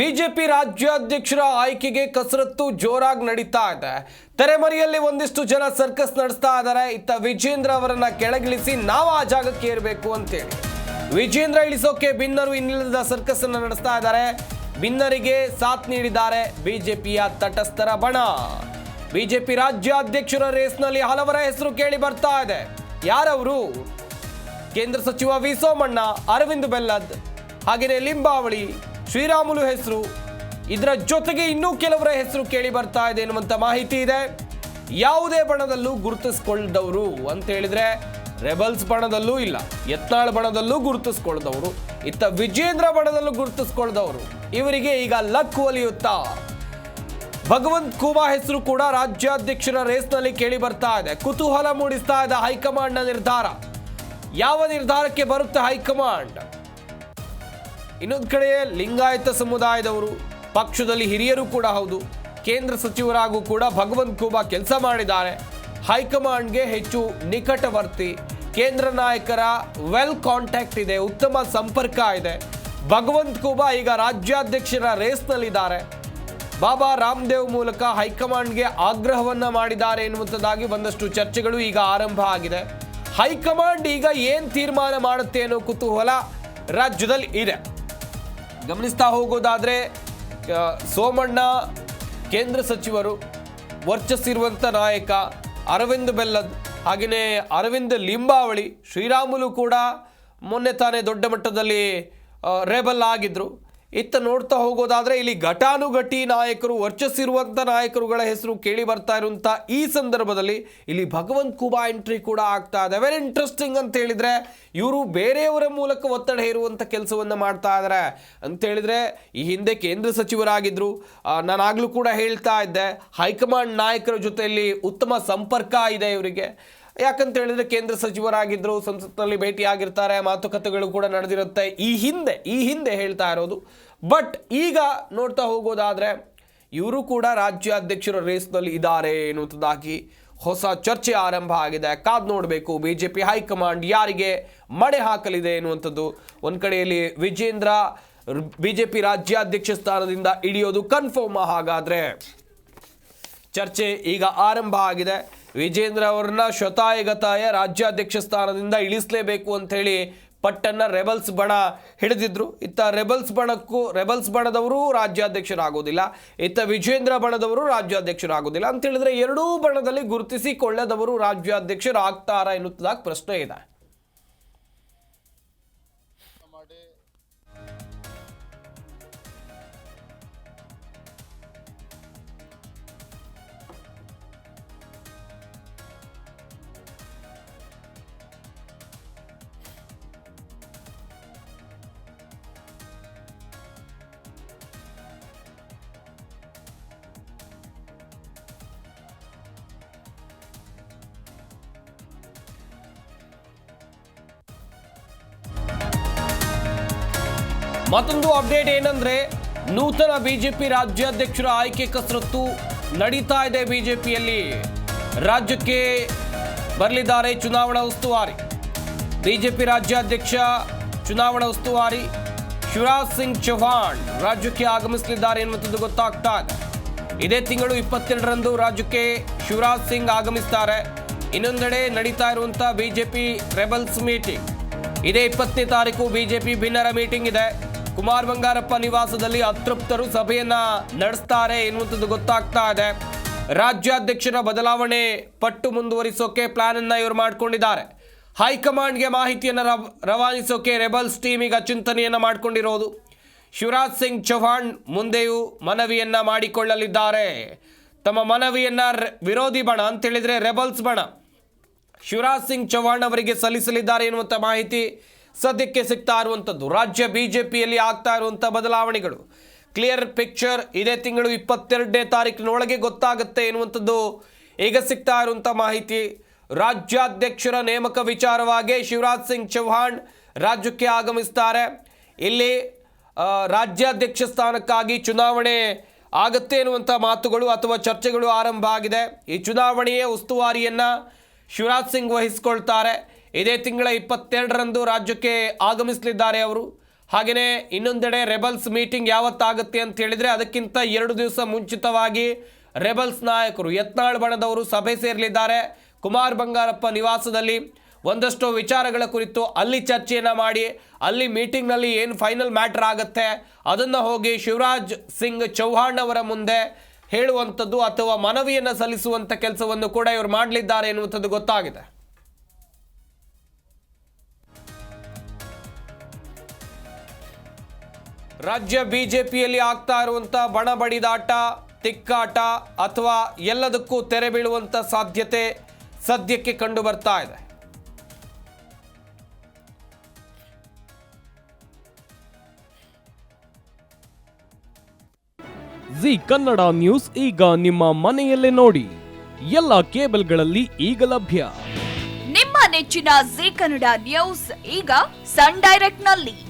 BJP ರಾಜ್ಯಾಧ್ಯಕ್ಷರ ಆಯ್ಕೆಗೆ ಕಸರತ್ತು ಜೋರಾಗಿ ನಡೀತಾ ಇದೆ. ತೆರೆಮರೆಯಲ್ಲಿ ಒಂದಿಷ್ಟು ಜನ ಸರ್ಕಸ್ ನಡೆಸ್ತಾ ಇದ್ದಾರೆ. ಇತ್ತ ವಿಜೇಂದ್ರ ಅವರನ್ನ ಕೆಳಗಿಳಿಸಿ ನಾವು ಆ ಜಾಗಕ್ಕೆ ಏರಬೇಕು ಅಂತೇಳಿ. ವಿಜೇಂದ್ರ ಇಳಿಸೋಕೆ ಬಿನ್ನರು ಇನ್ನಿಲ್ಲದ ಸರ್ಕಸ್ ಅನ್ನು ನಡೆಸ್ತಾ ಇದ್ದಾರೆ. ಭಿನ್ನರಿಗೆ ಸಾಥ್ ನೀಡಿದ್ದಾರೆ ಬಿಜೆಪಿಯ ತಟಸ್ಥರ ಬಣ. ಬಿಜೆಪಿ ರಾಜ್ಯಾಧ್ಯಕ್ಷರ ರೇಸ್ನಲ್ಲಿ ಹಲವರ ಹೆಸರು ಕೇಳಿ ಬರ್ತಾ ಇದೆ. ಯಾರವರು? ಕೇಂದ್ರ ಸಚಿವ ವಿ ಸೋಮಣ್ಣ, ಅರವಿಂದ್ ಬೆಲ್ಲದ್ ಹಾಗೆಯೇ ಲಿಂಬಾವಳಿ ಶ್ರೀರಾಮುಲು ಹೆಸರು. ಇದರ ಜೊತೆಗೆ ಇನ್ನೂ ಕೆಲವರ ಹೆಸರು ಕೇಳಿ ಬರ್ತಾ ಇದೆ ಎನ್ನುವಂಥ ಮಾಹಿತಿ ಇದೆ. ಯಾವುದೇ ಬಣದಲ್ಲೂ ಗುರುತಿಸ್ಕೊಳ್ದವರು ಅಂತ ಹೇಳಿದ್ರೆ ರೆಬಲ್ಸ್ ಬಣದಲ್ಲೂ ಇಲ್ಲ, ಯತ್ನಾಳ್ ಬಣದಲ್ಲೂ ಗುರುತಿಸ್ಕೊಳ್ದವರು, ಇತ್ತ ವಿಜೇಂದ್ರ ಬಣದಲ್ಲೂ ಗುರುತಿಸ್ಕೊಳ್ದವರು. ಇವರಿಗೆ ಈಗ ಲಕ್ ಒಲಿಯುತ್ತಾ. ಭಗವಂತ್ ಕುಮಾ ಹೆಸರು ಕೂಡ ರಾಜ್ಯಾಧ್ಯಕ್ಷರ ರೇಸ್ನಲ್ಲಿ ಕೇಳಿ ಬರ್ತಾ ಇದೆ. ಕುತೂಹಲ ಮೂಡಿಸ್ತಾ ಇದೆ ಹೈಕಮಾಂಡ್ನ ನಿರ್ಧಾರ. ಯಾವ ನಿರ್ಧಾರಕ್ಕೆ ಬರುತ್ತೆ ಹೈಕಮಾಂಡ್? ಇನ್ನೊಂದು ಕಡೆ ಲಿಂಗಾಯತ ಸಮುದಾಯದವರು, ಪಕ್ಷದಲ್ಲಿ ಹಿರಿಯರು ಕೂಡ ಹೌದು. ಕೇಂದ್ರ ಸಚಿವರಾಗೂ ಕೂಡ ಭಗವಂತ್ ಖೂಬಾ ಕೆಲಸ ಮಾಡಿದ್ದಾರೆ. ಹೈಕಮಾಂಡ್ಗೆ ಹೆಚ್ಚು ನಿಕಟವರ್ತಿ. ಕೇಂದ್ರ ನಾಯಕರ ವೆಲ್ ಕಾಂಟ್ಯಾಕ್ಟ್ ಇದೆ, ಉತ್ತಮ ಸಂಪರ್ಕ ಇದೆ. ಭಗವಂತ್ ಖೂಬಾ ಈಗ ರಾಜ್ಯಾಧ್ಯಕ್ಷರ ರೇಸ್ನಲ್ಲಿದ್ದಾರೆ. ಬಾಬಾ ರಾಮದೇವ್ ಮೂಲಕ ಹೈಕಮಾಂಡ್ಗೆ ಆಗ್ರಹವನ್ನು ಮಾಡಿದ್ದಾರೆ ಎನ್ನುವಂಥದ್ದಾಗಿ ಒಂದಷ್ಟು ಚರ್ಚೆಗಳು ಈಗ ಆರಂಭ ಆಗಿದೆ. ಹೈಕಮಾಂಡ್ ಈಗ ಏನು ತೀರ್ಮಾನ ಮಾಡುತ್ತೆ ಅನ್ನೋ ಕುತೂಹಲ ರಾಜ್ಯದಲ್ಲಿ ಇದೆ. ಗಮನಿಸ್ತಾ ಹೋಗೋದಾದರೆ ಸೋಮಣ್ಣ, ಕೇಂದ್ರ ಸಚಿವರು ವರ್ಚಸ್ಸಿರುವಂಥ ನಾಯಕ, ಅರವಿಂದ್ ಬೆಲ್ಲದ್ ಹಾಗೆಯೇ ಅರವಿಂದ್ ಲಿಂಬಾವಳಿ, ಶ್ರೀರಾಮುಲು ಕೂಡ ಮೊನ್ನೆ ತಾನೇ ದೊಡ್ಡ ಮಟ್ಟದಲ್ಲಿ ರೇಬಲ್ ಆಗಿದ್ರು. ಇತ್ತ ನೋಡ್ತಾ ಹೋಗೋದಾದ್ರೆ ಇಲ್ಲಿ ಘಟಾನುಘಟಿ ನಾಯಕರು ವರ್ಚಸ್ಸಿರುವಂಥ ನಾಯಕರುಗಳ ಹೆಸರು ಕೇಳಿ ಬರ್ತಾ ಇರುವಂಥ ಈ ಸಂದರ್ಭದಲ್ಲಿ ಇಲ್ಲಿ ಭಗವಂತ್ ಕುಬಾ ಎಂಟ್ರಿ ಕೂಡ ಆಗ್ತಾ ಇದೆ. ವೆರಿ ಇಂಟ್ರೆಸ್ಟಿಂಗ್ ಅಂತ ಹೇಳಿದ್ರೆ ಇವರು ಬೇರೆಯವರ ಮೂಲಕ ಒತ್ತಡ ಹೇರುವಂಥ ಕೆಲಸವನ್ನು ಮಾಡ್ತಾ ಇದ್ದಾರೆ ಅಂತ ಹೇಳಿದ್ರೆ ಈ ಹಿಂದೆ ಕೇಂದ್ರ ಸಚಿವರಾಗಿದ್ರು. ನಾನಾಗಲೂ ನಾನಾಗ್ಲೂ ಕೂಡ ಹೇಳ್ತಾ ಇದ್ದೆ, ಹೈಕಮಾಂಡ್ ನಾಯಕರ ಜೊತೆಯಲ್ಲಿ ಉತ್ತಮ ಸಂಪರ್ಕ ಇದೆ ಇವರಿಗೆ. ಯಾಕಂತ ಹೇಳಿದ್ರೆ ಕೇಂದ್ರ ಸಚಿವರಾಗಿದ್ರು, ಸಂಸತ್ನಲ್ಲಿ ಭೇಟಿಯಾಗಿರ್ತಾರೆ, ಮಾತುಕತೆಗಳು ಕೂಡ ನಡೆದಿರುತ್ತೆ. ಈ ಹಿಂದೆ ಈ ಹಿಂದೆ ಹೇಳ್ತಾ ಇರೋದು. ಬಟ್ ಈಗ ನೋಡ್ತಾ ಹೋಗೋದಾದ್ರೆ, ಇವರು ಕೂಡ ರಾಜ್ಯಾಧ್ಯಕ್ಷರ ರೇಸ್ನಲ್ಲಿ ಇದ್ದಾರೆ ಎನ್ನುವಂಥದ್ದಾಗಿ ಹೊಸ ಚರ್ಚೆ ಆರಂಭ ಆಗಿದೆ. ಕಾದ್ ನೋಡಬೇಕು ಬಿ ಜೆ ಪಿ ಹೈಕಮಾಂಡ್ ಯಾರಿಗೆ ಮಣೆ ಹಾಕಲಿದೆ ಎನ್ನುವಂಥದ್ದು. ಒಂದು ಕಡೆಯಲ್ಲಿ ವಿಜೇಂದ್ರ ಬಿ ಜೆ ಪಿ ರಾಜ್ಯಾಧ್ಯಕ್ಷ ಸ್ಥಾನದಿಂದ ಇಳಿಯೋದು ಕನ್ಫರ್ಮ್ ಹಾಗಾದರೆ. ಚರ್ಚೆ ಈಗ ಆರಂಭ ಆಗಿದೆ. ವಿಜೇಂದ್ರ ಅವರನ್ನ ಶತಾಯಗತಾಯ ರಾಜ್ಯಾಧ್ಯಕ್ಷ ಸ್ಥಾನದಿಂದ ಇಳಿಸಲೇಬೇಕು ಅಂತ ಹೇಳಿ ಪಟ್ಟನ್ನ ರೆಬಲ್ಸ್ ಬಣ ಹಿಡಿದಿದ್ರು. ಇತ್ತ ರೆಬಲ್ಸ್ ಬಣಕ್ಕೂ, ರೆಬಲ್ಸ್ ಬಣದವರು ರಾಜ್ಯಾಧ್ಯಕ್ಷರಾಗೋದಿಲ್ಲ. ಇತ್ತ ವಿಜೇಂದ್ರ ಬಣದವರು ರಾಜ್ಯಾಧ್ಯಕ್ಷರಾಗೋದಿಲ್ಲ. ಅಂತ ಹೇಳಿದ್ರೆ ಎರಡೂ ಬಣದಲ್ಲಿ ಗುರುತಿಸಿಕೊಳ್ಳದವರು ರಾಜ್ಯಾಧ್ಯಕ್ಷರಾಗ್ತಾರಾ ಎನ್ನುತ್ತದಾಗ ಪ್ರಶ್ನೆ ಇದೆ. ಮತ್ತೊಂದು ಅಪ್ಡೇಟ್ ಏನಂದ್ರೆ ನೂತನ ಬಿಜೆಪಿ ರಾಜ್ಯಾಧ್ಯಕ್ಷರ ಆಯ್ಕೆ ಕಸರತ್ತು ನಡೀತಾ ಇದೆ ಬಿಜೆಪಿಯಲ್ಲಿ. ರಾಜ್ಯಕ್ಕೆ ಬರಲಿದ್ದಾರೆ ಚುನಾವಣಾ ಉಸ್ತುವಾರಿ. ಬಿಜೆಪಿ ರಾಜ್ಯಾಧ್ಯಕ್ಷ ಚುನಾವಣಾ ಉಸ್ತುವಾರಿ ಶಿವರಾಜ್ ಸಿಂಗ್ ಚೌಹಾಣ್ ರಾಜ್ಯಕ್ಕೆ ಆಗಮಿಸಲಿದ್ದಾರೆ ಎನ್ನುವಂಥದ್ದು ಗೊತ್ತಾಗ್ತಾ ಇದೆ. ಇದೇ ತಿಂಗಳು ಇಪ್ಪತ್ತೆರಡರಂದು ರಾಜ್ಯಕ್ಕೆ ಶಿವರಾಜ್ ಸಿಂಗ್ ಆಗಮಿಸ್ತಾರೆ. ಇನ್ನೊಂದೆಡೆ ನಡೀತಾ ಇರುವಂಥ ಬಿಜೆಪಿ ರೆಬಲ್ಸ್ ಮೀಟಿಂಗ್. ಇದೇ ಇಪ್ಪತ್ತನೇ ತಾರೀಕು ಬಿಜೆಪಿ ಭಿನ್ನರ ಮೀಟಿಂಗ್ ಇದೆ. ಕುಮಾರ್ ಬಂಗಾರಪ್ಪ ನಿವಾಸದಲ್ಲಿ ಅತೃಪ್ತರು ಸಭೆಯನ್ನ ನಡೆಸ್ತಾರೆ ಎನ್ನುವಂಥದ್ದು ಗೊತ್ತಾಗ್ತಾ ಇದೆ. ರಾಜ್ಯಾಧ್ಯಕ್ಷರ ಬದಲಾವಣೆ ಪಟ್ಟು ಮುಂದುವರಿಸೋಕೆ ಪ್ಲಾನ್ ಅನ್ನ ಇವರು ಮಾಡಿಕೊಂಡಿದ್ದಾರೆ. ಹೈಕಮಾಂಡ್ಗೆ ಮಾಹಿತಿಯನ್ನು ರವ್- ರವಾನಿಸೋಕೆ ರೆಬಲ್ಸ್ ಟೀಮ್ ಈಗ ಚಿಂತನೆಯನ್ನ ಮಾಡ್ಕೊಂಡಿರೋದು. ಶಿವರಾಜ್ ಸಿಂಗ್ ಚೌಹಾಣ್ ಮುಂದೆಯೂ ಮನವಿಯನ್ನ ಮಾಡಿಕೊಳ್ಳಲಿದ್ದಾರೆ. ತಮ್ಮ ಮನವಿಯನ್ನ ವಿರೋಧಿ ಬಣ ಅಂತ ಹೇಳಿದ್ರೆ ರೆಬಲ್ಸ್ ಬಣ. ಶಿವರಾಜ್ ಸಿಂಗ್ ಚೌಹಾಣ್ ಅವರಿಗೆ ಸಲ್ಲಿಸಲಿದ್ದಾರೆ ಎನ್ನುವಂಥ ಮಾಹಿತಿ ಸದ್ಯಕ್ಕೆ ಸಿಗ್ತಾ ಇರುವಂಥದ್ದು. ರಾಜ್ಯ ಬಿ ಜೆ ಪಿಯಲ್ಲಿ ಆಗ್ತಾ ಇರುವಂಥ ಬದಲಾವಣೆಗಳು. ಕ್ಲಿಯರ್ ಪಿಕ್ಚರ್ ಇದೇ ತಿಂಗಳು ಇಪ್ಪತ್ತೆರಡನೇ ತಾರೀಕಿನೊಳಗೆ ಗೊತ್ತಾಗುತ್ತೆ ಎನ್ನುವಂಥದ್ದು ಈಗ ಸಿಗ್ತಾ ಇರುವಂಥ ಮಾಹಿತಿ. ರಾಜ್ಯಾಧ್ಯಕ್ಷರ ನೇಮಕ ವಿಚಾರವಾಗಿ ಶಿವರಾಜ್ ಸಿಂಗ್ ಚೌಹಾಣ್ ರಾಜ್ಯಕ್ಕೆ ಆಗಮಿಸ್ತಾರೆ. ಇಲ್ಲಿ ರಾಜ್ಯಾಧ್ಯಕ್ಷ ಸ್ಥಾನಕ್ಕಾಗಿ ಚುನಾವಣೆ ಆಗತ್ತೆ ಎನ್ನುವಂಥ ಮಾತುಗಳು ಅಥವಾ ಚರ್ಚೆಗಳು ಆರಂಭ ಆಗಿದೆ. ಈ ಚುನಾವಣೆಯ ಉಸ್ತುವಾರಿಯನ್ನು ಶಿವರಾಜ್ ಸಿಂಗ್ ವಹಿಸಿಕೊಳ್ತಾರೆ. ಇದೇ ತಿಂಗಳ ಇಪ್ಪತ್ತೆರಡರಂದು ರಾಜ್ಯಕ್ಕೆ ಆಗಮಿಸಲಿದ್ದಾರೆ ಅವರು. ಹಾಗೆಯೇ ಇನ್ನೊಂದೆಡೆ ರೆಬಲ್ಸ್ ಮೀಟಿಂಗ್ ಯಾವತ್ತಾಗುತ್ತೆ ಅಂತ ಹೇಳಿದರೆ ಅದಕ್ಕಿಂತ ಎರಡು ದಿವಸ ಮುಂಚಿತವಾಗಿ ರೆಬಲ್ಸ್ ನಾಯಕರು ಯತ್ನಾಳ್ ಬಣದವರು ಸಭೆ ಸೇರಲಿದ್ದಾರೆ. ಕುಮಾರ್ ಬಂಗಾರಪ್ಪ ನಿವಾಸದಲ್ಲಿ ಒಂದಷ್ಟು ವಿಚಾರಗಳ ಕುರಿತು ಅಲ್ಲಿ ಚರ್ಚೆಯನ್ನು ಮಾಡಿ, ಅಲ್ಲಿ ಮೀಟಿಂಗ್ನಲ್ಲಿ ಏನು ಫೈನಲ್ ಮ್ಯಾಟ್ರ್ ಆಗುತ್ತೆ ಅದನ್ನು ಹೋಗಿ ಶಿವರಾಜ್ ಸಿಂಗ್ ಚೌಹಾಣ್ ಅವರ ಮುಂದೆ ಹೇಳುವಂಥದ್ದು ಅಥವಾ ಮನವಿಯನ್ನು ಸಲ್ಲಿಸುವಂಥ ಕೆಲಸವನ್ನು ಕೂಡ ಇವರು ಮಾಡಲಿದ್ದಾರೆ ಎನ್ನುವಂಥದ್ದು ಗೊತ್ತಾಗಿದೆ. ರಾಜ್ಯ ಬಿಜೆಪಿಯಲ್ಲಿ ಆಗ್ತಾ ಇರುವಂಥ ಬಣ ಬಡಿದಾಟ ತಿಕ್ಕಾಟ ಅಥವಾ ಎಲ್ಲದಕ್ಕೂ ತೆರೆ ಬೀಳುವಂಥ ಸಾಧ್ಯತೆ ಸದ್ಯಕ್ಕೆ ಕಂಡು ಬರ್ತಾ ಇದೆ. ಜಿ ಕನ್ನಡ ನ್ಯೂಸ್ ಈಗ ನಿಮ್ಮ ಮನೆಯಲ್ಲೇ ನೋಡಿ. ಎಲ್ಲ ಕೇಬಲ್ಗಳಲ್ಲಿ ಈಗ ಲಭ್ಯ. ನಿಮ್ಮ ನೆಚ್ಚಿನ ಜಿ ಕನ್ನಡ ನ್ಯೂಸ್ ಈಗ ಸನ್ ಡೈರೆಕ್ಟ್ನಲ್ಲಿ